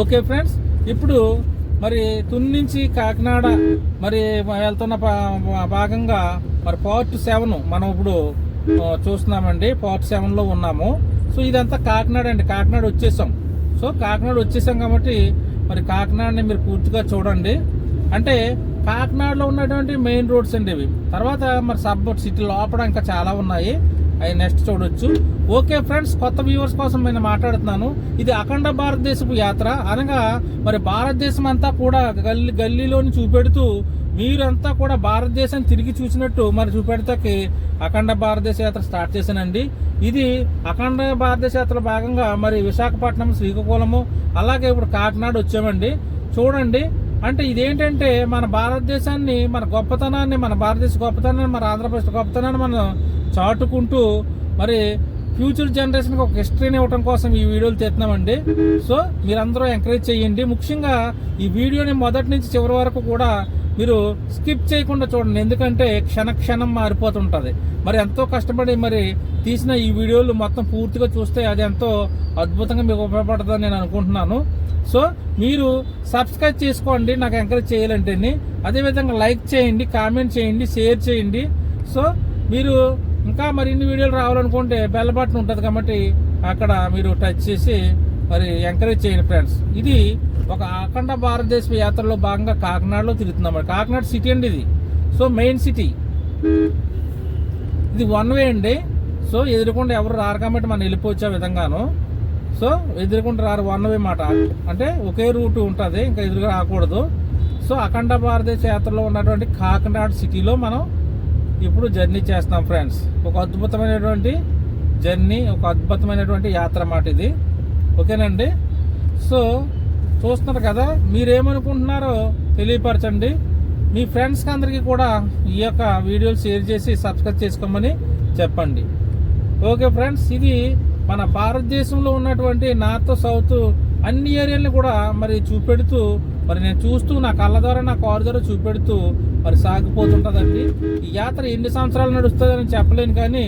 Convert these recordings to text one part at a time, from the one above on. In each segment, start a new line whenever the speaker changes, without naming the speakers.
Okay friends ఇప్పుడు మరి తుని నుంచి కాకినాడ మరి వెళ్తున్న భాగంగా మరి పార్ట్ సెవెన్ మనం ఇప్పుడు చూస్తున్నామండి. పార్ట్ సెవెన్లో ఉన్నాము. సో ఇదంతా కాకినాడ అండి. కాకినాడ వచ్చేసాం. సో కాకినాడ వచ్చేసాం కాబట్టి మరి కాకినాడని మీరు పూర్తిగా చూడండి. అంటే కాకినాడలో ఉన్నటువంటి మెయిన్ రోడ్స్ అండి ఇవి. తర్వాత మరి సబ్ సిటీ లోపల ఇంకా చాలా ఉన్నాయి. అవి నెక్స్ట్ చూడొచ్చు. ఓకే ఫ్రెండ్స్ కొత్త వ్యూవర్స్ కోసం నేను మాట్లాడుతున్నాను. ఇది అఖండ భారతదేశపు యాత్ర. అనగా మరి భారతదేశం అంతా కూడా గల్లీ గల్లీలోని చూపెడుతూ మీరంతా కూడా భారతదేశం తిరిగి చూసినట్టు మరి చూపెడతాకి అఖండ భారతదేశ యాత్ర స్టార్ట్ చేశానండి. ఇది అఖండ భారతదేశ యాత్ర భాగంగా మరి విశాఖపట్నం శ్రీకాకుళము అలాగే ఇప్పుడు కాకినాడ వచ్చామండి. చూడండి. అంటే ఇదేంటంటే మన భారతదేశాన్ని మన గొప్పతనాన్ని మన భారతదేశ గొప్పతనాన్ని మన ఆంధ్రప్రదేశ్ గొప్పతనాన్ని మనం చాటుకుంటూ మరి ఫ్యూచర్ జనరేషన్కి ఒక హిస్టరీని ఇవ్వడం కోసం ఈ వీడియోలు తీస్తున్నామండి సో మీరందరూ ఎంకరేజ్ చేయండి. ముఖ్యంగా ఈ వీడియోని మొదటి నుంచి చివరి వరకు కూడా మీరు స్కిప్ చేయకుండా చూడండి. ఎందుకంటే క్షణ క్షణం మారిపోతుంటుంది. మరి ఎంతో కష్టపడి మరి తీసిన ఈ వీడియోలు మొత్తం పూర్తిగా చూస్తే అది ఎంతో అద్భుతంగా మీకు ఉపయోగపడుతుందని నేను అనుకుంటున్నాను. సో మీరు సబ్స్క్రైబ్ చేసుకోండి. నాకు ఎంకరేజ్ చేయాలంటే అదేవిధంగా లైక్ చేయండి కామెంట్ చేయండి షేర్ చేయండి. సో మీరు ఇంకా మరి ఇన్ని వీడియోలు రావాలనుకుంటే బెల్ బటన్ ఉంటుంది కాబట్టి అక్కడ మీరు టచ్ చేసి మరి ఎంకరేజ్ చేయండి ఫ్రెండ్స్ ఇది ఒక అఖండ భారతదేశ యాత్రలో భాగంగా కాకినాడలో తిరుగుతున్నాం కాకినాడ సిటీ అండి ఇది. సో మెయిన్ సిటీ ఇది వన్ వే అండి. సో ఎదురుకుండా ఎవరు రారు కాబట్టి మనం వెళ్ళిపోవచ్చు ఆ విధంగాను. సో ఎదురుకుండా రారు వన్ వే మాట. అంటే ఒకే రూట్ ఉంటుంది ఇంకా ఎదురుగా రాకూడదు. సో అఖండ భారతదేశ యాత్రలో ఉన్నటువంటి కాకినాడ సిటీలో మనం ఇప్పుడు జర్నీ చేస్తాం ఫ్రెండ్స్ ఒక అద్భుతమైనటువంటి జర్నీ ఒక అద్భుతమైనటువంటి యాత్ర మాట ఇది. ఓకేనండి? సో చూస్తున్నారు కదా మీరేమనుకుంటున్నారో తెలియపరచండి. మీ ఫ్రెండ్స్కి అందరికీ కూడా ఈ యొక్క వీడియోలు షేర్ చేసి సబ్స్క్రైబ్ చేసుకోమని చెప్పండి. ఓకే ఫ్రెండ్స్ ఇది మన భారతదేశంలో ఉన్నటువంటి నార్త్ సౌత్ అన్ని ఏరియాలను కూడా మరి చూపెడుతూ మరి నేను చూస్తూ నా కళ్ళ ద్వారా నా కారు ద్వారా చూపెడుతూ మరి సాగిపోతుంటుందండి. ఈ యాత్ర ఎన్ని సంవత్సరాలు నడుస్తుందని చెప్పలేను కానీ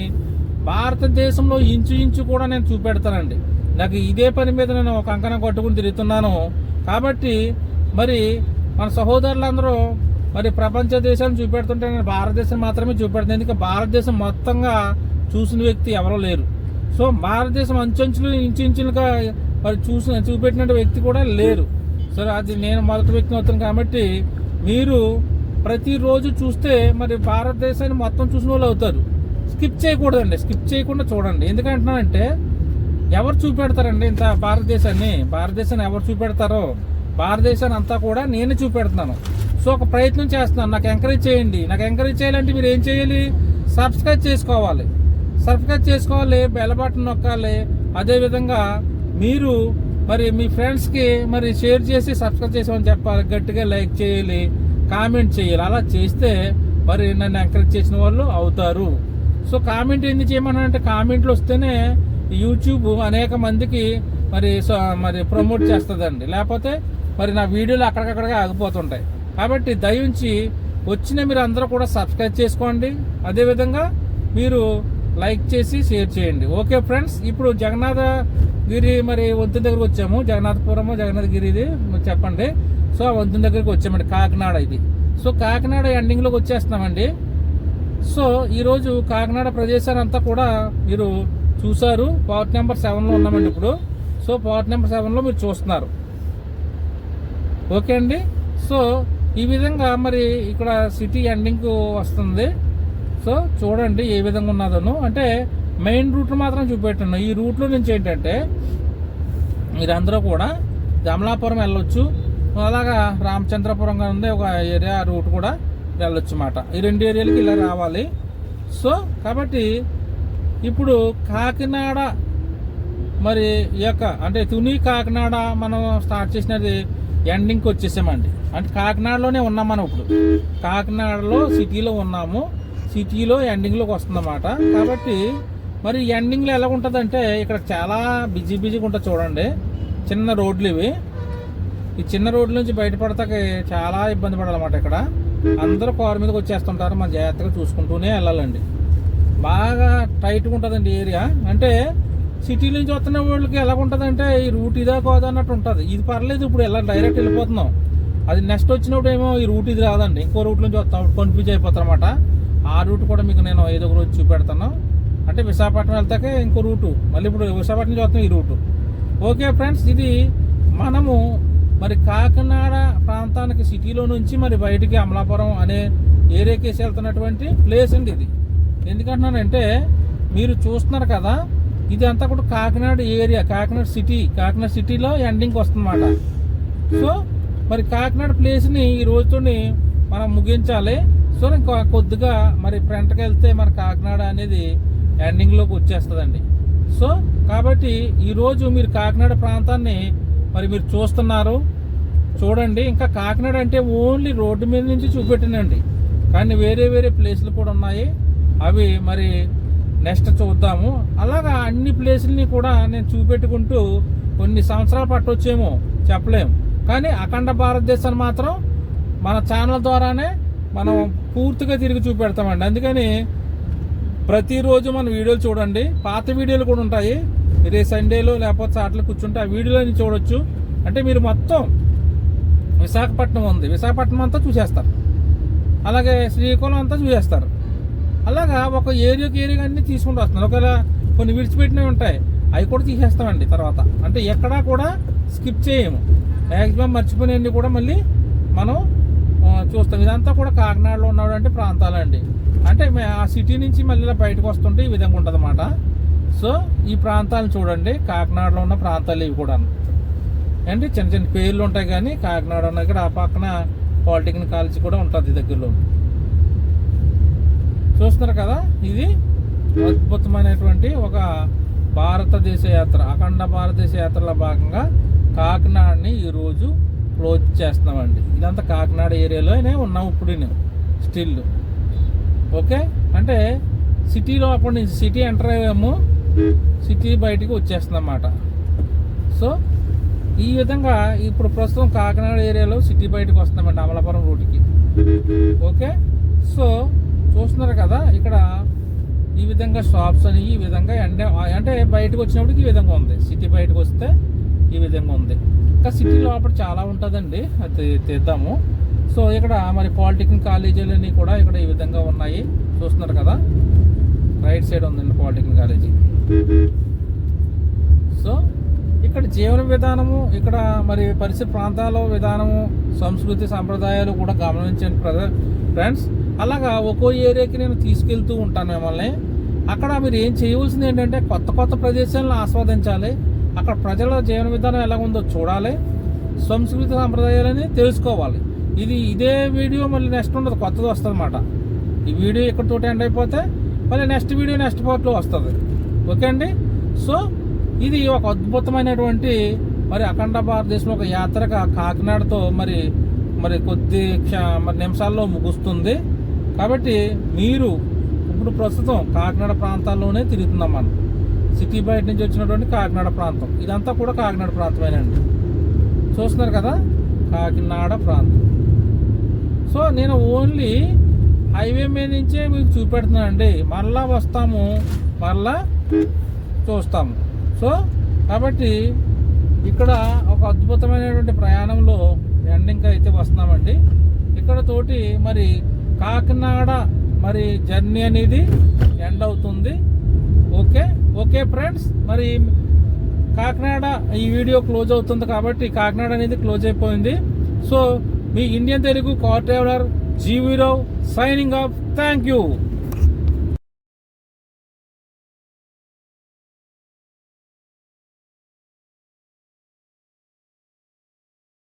భారతదేశంలో ఇంచు ఇంచు కూడా నేను చూపెడతానండి. నాకు ఇదే పని మీద నేను ఒక అంకణం కట్టుకుని తిరుగుతున్నాను. కాబట్టి మరి మన సహోదరులందరూ మరి ప్రపంచ దేశాన్ని చూపెడుతుంటే నేను భారతదేశం మాత్రమే చూపెడుతుంది ఎందుకంటే భారతదేశం మొత్తంగా చూసిన వ్యక్తి ఎవరో లేరు. సో భారతదేశం అంచెంచులు ఇంచులుగా మరి చూసిన చూపెట్టిన వ్యక్తి కూడా లేరు. సరే అది నేను మొదటి వ్యక్తిని అవుతాను కాబట్టి మీరు ప్రతిరోజు చూస్తే మరి భారతదేశాన్ని మొత్తం చూసిన వాళ్ళు అవుతారు. స్కిప్ చేయకూడదండి స్కిప్ చేయకుండా చూడండి. ఎందుకంటున్నానంటే ఎవరు చూపెడతారండి ఇంత భారతదేశాన్ని? భారతదేశాన్ని ఎవరు చూపెడతారో? భారతదేశాన్ని అంతా కూడా నేనే చూపెడుతున్నాను. సో ఒక ప్రయత్నం చేస్తున్నాను. నాకు ఎంకరేజ్ చేయండి. నాకు ఎంకరేజ్ చేయాలంటే మీరు ఏం చేయాలి? సబ్స్క్రైబ్ చేసుకోవాలి. సబ్స్క్రైబ్ చేసుకోవాలి బెల్ బటన్ నొక్కాలి. అదేవిధంగా మీరు మరి మీ ఫ్రెండ్స్కి మరి షేర్ చేసి సబ్స్క్రైబ్ చేసామని చెప్పాలి. గట్టిగా లైక్ చేయాలి. కామెంట్ చేయాలి. అలా చేస్తే మరి నన్ను ఎంకరేజ్ చేసిన వాళ్ళు అవుతారు. సో కామెంట్ ఎందుకు చేయమన్నారంటే కామెంట్లు వస్తేనే యూట్యూబ్ అనేక మందికి మరి సో- మరి ప్రమోట్ చేస్తుందండి. లేకపోతే మరి నా వీడియోలు అక్కడికక్కడిగా ఆగిపోతుంటాయి. కాబట్టి దయించి వచ్చిన మీరు అందరూ కూడా సబ్స్క్రైబ్ చేసుకోండి. అదేవిధంగా మీరు లైక్ చేసి షేర్ చేయండి. ఓకే ఫ్రెండ్స్ ఇప్పుడు జగన్నాథ గిరి మరి వంతెన దగ్గరకు వచ్చాము. జగన్నాథపురము జగన్నాథ చెప్పండి. సో ఆ వంతెన దగ్గరికి వచ్చామండి. కాకినాడ ఇది. సో కాకినాడ ఎండింగ్లోకి వచ్చేస్తున్నామండి. సో ఈరోజు కాకినాడ ప్రదేశాన్ని అంతా కూడా మీరు చూసారు పార్ట్ నెంబర్ సెవెన్లో ఉన్నామండి ఇప్పుడు. సో పార్ట్ నెంబర్ సెవెన్లో మీరు చూస్తున్నారు. ఓకే అండి. సో ఈ విధంగా మరి ఇక్కడ సిటీ ఎండింగ్ వస్తుంది. సో చూడండి ఏ విధంగా ఉన్నదను. అంటే మెయిన్ రూట్ మాత్రం చూపెట్టాను ఈ రూట్లో నుంచి ఏంటంటే మీరందరూ కూడా కమలాపురం వెళ్ళొచ్చు. అలాగా రామచంద్రపురం ఉంది ఒక ఏరియా రూట్ కూడా వెళ్ళొచ్చు అన్నమాట ఈ రెండు ఏరియాలకి ఇలా రావాలి. సో కాబట్టి ఇప్పుడు కాకినాడ మరి ఈ యొక్క అంటే తుని కాకినాడ మనం స్టార్ట్ చేసినది ఎండింగ్కి వచ్చేసామండి. అంటే కాకినాడలోనే ఉన్నాం మనం ఇప్పుడు. కాకినాడలో సిటీలో ఉన్నాము. సిటీలో ఎండింగ్లోకి వస్తుందన్నమాట. కాబట్టి మరి ఎండింగ్లో ఎలా ఉంటుందంటే ఇక్కడ చాలా బిజీ బిజీగా ఉంటుంది చూడండి. చిన్న రోడ్లు ఇవి. ఈ చిన్న రోడ్ల నుంచి బయటపడతాకి చాలా ఇబ్బంది పడాలన్నమాట ఇక్కడ. అందరూ కారు మీదకి వచ్చేస్తుంటారు మన జాగ్రత్తగా చూసుకుంటూనే వెళ్ళాలండి. బాగా టైట్గా ఉంటుందండి ఏరియా. అంటే సిటీ నుంచి వస్తున్న వాళ్ళకి ఎలా ఉంటుందంటే ఈ రూట్ ఇదా కాదు అన్నట్టు ఉంటుంది. ఇది పర్లేదు ఇప్పుడు ఎలా డైరెక్ట్ వెళ్ళిపోతున్నాం. అది నెక్స్ట్ వచ్చినప్పుడు ఏమో ఈ రూట్ ఇది రాదండి. ఇంకో రూట్ నుంచి వస్తాం కన్ఫ్యూజ్ అయిపోతారు అనమాట ఆ రూట్ కూడా మీకు నేను ఏదో ఒక రోజు చూపెడతాను. అంటే విశాఖపట్నం వెళ్తాకే ఇంకో రూటు. మళ్ళీ ఇప్పుడు విశాఖపట్నం నుంచి వస్తాం ఈ రూటు. ఓకే ఫ్రెండ్స్ ఇది మనము మరి కాకినాడ ప్రాంతానికి సిటీలో నుంచి మరి బయటికి అమలాపురం అనే ఏరియాకేసి వెళ్తున్నటువంటి ప్లేస్ అండి ఇది. ఎందుకంటున్నానంటే మీరు చూస్తున్నారు కదా ఇది అంతా కూడా కాకినాడ ఏరియా కాకినాడ సిటీ కాకినాడ సిటీలో ఎండింగ్కి వస్తుందన్నమాట. సో మరి కాకినాడ ప్లేస్ని ఈ రోజుతోని మనం ముగించాలి. సో ఇంకా కొద్దిగా మరి ఫ్రంట్కి వెళ్తే మన కాకినాడ అనేది ఎండింగ్లోకి వచ్చేస్తుందండి. సో కాబట్టి ఈరోజు మీరు కాకినాడ ప్రాంతాన్ని మరి మీరు చూస్తున్నారు. చూడండి ఇంకా కాకినాడ అంటే ఓన్లీ రోడ్డు మీద నుంచి చూపెట్టినండి కానీ వేరే వేరే ప్లేసులు కూడా ఉన్నాయి. అవి మరి నెక్స్ట్ చూద్దాము. అలాగా అన్ని ప్లేసుల్ని కూడా నేను చూపెట్టుకుంటూ కొన్ని సంవత్సరాలు పట్టొచ్చేమో చెప్పలేము కానీ అఖండ భారతదేశాన్ని మాత్రం మన ఛానల్ ద్వారానే మనం పూర్తిగా తిరిగి చూపెడతామండి. అందుకని ప్రతిరోజు మన వీడియోలు చూడండి. పాత వీడియోలు కూడా ఉంటాయి. మీరు సండేలో లేకపోతే అట్లా కూర్చుంటే ఆ వీడియోలని చూడొచ్చు. అంటే మీరు మొత్తం విశాఖపట్నం ఉంది. విశాఖపట్నం అంతా చూసేస్తారు. అలాగే శ్రీకాకుళం అంతా చూసేస్తారు. అలాగా ఒక ఏరియాకి ఏరియా అన్నీ తీసుకుంటూ వస్తున్నారు. ఒకవేళ కొన్ని విడిచిపెట్టినవి ఉంటాయి అవి కూడా తీసేస్తామండి తర్వాత. అంటే ఎక్కడా కూడా స్కిప్ చేయము. మ్యాక్సిమం మర్చిపోయినవన్నీ కూడా మళ్ళీ మనం చూస్తాం. ఇదంతా కూడా కాకినాడలో ఉన్నటువంటి ప్రాంతాలండి. అంటే ఆ సిటీ నుంచి మళ్ళీ ఇలా బయటకు వస్తుంటే ఈ విధంగా ఉంటుంది సో ఈ ప్రాంతాలను చూడండి. కాకినాడలో ఉన్న ప్రాంతాలు ఇవి కూడా. అంటే చిన్న చిన్న పేర్లు ఉంటాయి కానీ కాకినాడ ఉన్న ఇక్కడ ఆ పక్కన పాలిటెక్నిక్ కాలేజీ కూడా ఉంటుంది దగ్గరలో. చూస్తున్నారు కదా? ఇది అద్భుతమైనటువంటి ఒక భారతదేశ యాత్ర అఖండ భారతదేశ యాత్రలో భాగంగా కాకినాడని ఈరోజు క్లోజ్ చేస్తున్నామండి. ఇదంతా కాకినాడ ఏరియాలోనే ఉన్నాం ఇప్పుడు నేను స్టిల్. ఓకే? అంటే సిటీలో అప్పటి నుంచి సిటీ ఎంటర్ అయ్యాము. సిటీ బయటికి వచ్చేస్తుంది అన్నమాట సో ఈ విధంగా ఇప్పుడు ప్రస్తుతం కాకినాడ ఏరియాలో సిటీ బయటకు వస్తున్నామండి అమలాపురం రూట్కి. ఓకే? సో చూస్తున్నారు కదా ఇక్కడ ఈ విధంగా షాప్స్ అని ఈ విధంగా ఎండ అంటే బయటకు వచ్చినప్పటికి ఈ విధంగా ఉంది. సిటీ బయటకు వస్తే ఈ విధంగా ఉంది. ఇంకా సిటీ లోపల చాలా ఉంటుందండి అది తీద్దాము. సో ఇక్కడ మరి పాలిటెక్నిక్ కాలేజీలన్నీ కూడా ఇక్కడ ఈ విధంగా ఉన్నాయి. చూస్తున్నారు కదా? రైట్ సైడ్ ఉందండి పాలిటెక్నిక్ కాలేజీ. సో ఇక్కడ జీవన విధానము ఇక్కడ మరి పరిసర ప్రాంతాల విధానము సంస్కృతి సంప్రదాయాలు కూడా గమనించండి ప్రజ ఫ్రెండ్స్. అలాగా ఒక్కో ఏరియాకి నేను తీసుకెళ్తూ ఉంటాను మిమ్మల్ని. అక్కడ మీరు ఏం చేయవలసింది ఏంటంటే కొత్త కొత్త ప్రదేశాలను ఆస్వాదించాలి. అక్కడ ప్రజల జీవన విధానం ఎలా ఉందో చూడాలి. సంస్కృతి సంప్రదాయాలని తెలుసుకోవాలి. ఇది ఇదే వీడియో మళ్ళీ నెక్స్ట్ ఉండదు కొత్తది వస్తుంది ఈ వీడియో ఇక్కడితో ఎండ్ అయిపోతే మళ్ళీ నెక్స్ట్ వీడియో నెక్స్ట్ పార్ట్లో వస్తుంది. ఓకే అండి? సో ఇది ఒక అద్భుతమైనటువంటి మరి అఖండ భారతదేశంలో ఒక యాత్రగా కాకినాడతో మరి మరి కొద్ది క్ష మరి నిమిషాల్లో ముగుస్తుంది. కాబట్టి మీరు ఇప్పుడు ప్రస్తుతం కాకినాడ ప్రాంతాల్లోనే తిరుగుతున్నాం మనం సిటీ బయట నుంచి వచ్చినటువంటి కాకినాడ ప్రాంతం. ఇదంతా కూడా కాకినాడ ప్రాంతమేనండి. చూస్తున్నారు కదా? కాకినాడ ప్రాంతం. సో నేను ఓన్లీ హైవే మీద నుంచే మీకు చూపెడుతున్నానండి మరలా వస్తాము మరలా చూస్తాము. సో కాబట్టి ఇక్కడ ఒక అద్భుతమైనటువంటి ప్రయాణంలో ఎండింగ్ అయితే వస్తున్నామండి. ఇక్కడ తోటి మరి కాకినాడ మరి జర్నీ అనేది ఎండ్ అవుతుంది. ఓకే? ఓకే ఫ్రెండ్స్ మరి కాకినాడ ఈ వీడియో క్లోజ్ అవుతుంది కాబట్టి కాకినాడ అనేది క్లోజ్ అయిపోయింది. So me Indian Telugu car traveller G V Rao signing off thank you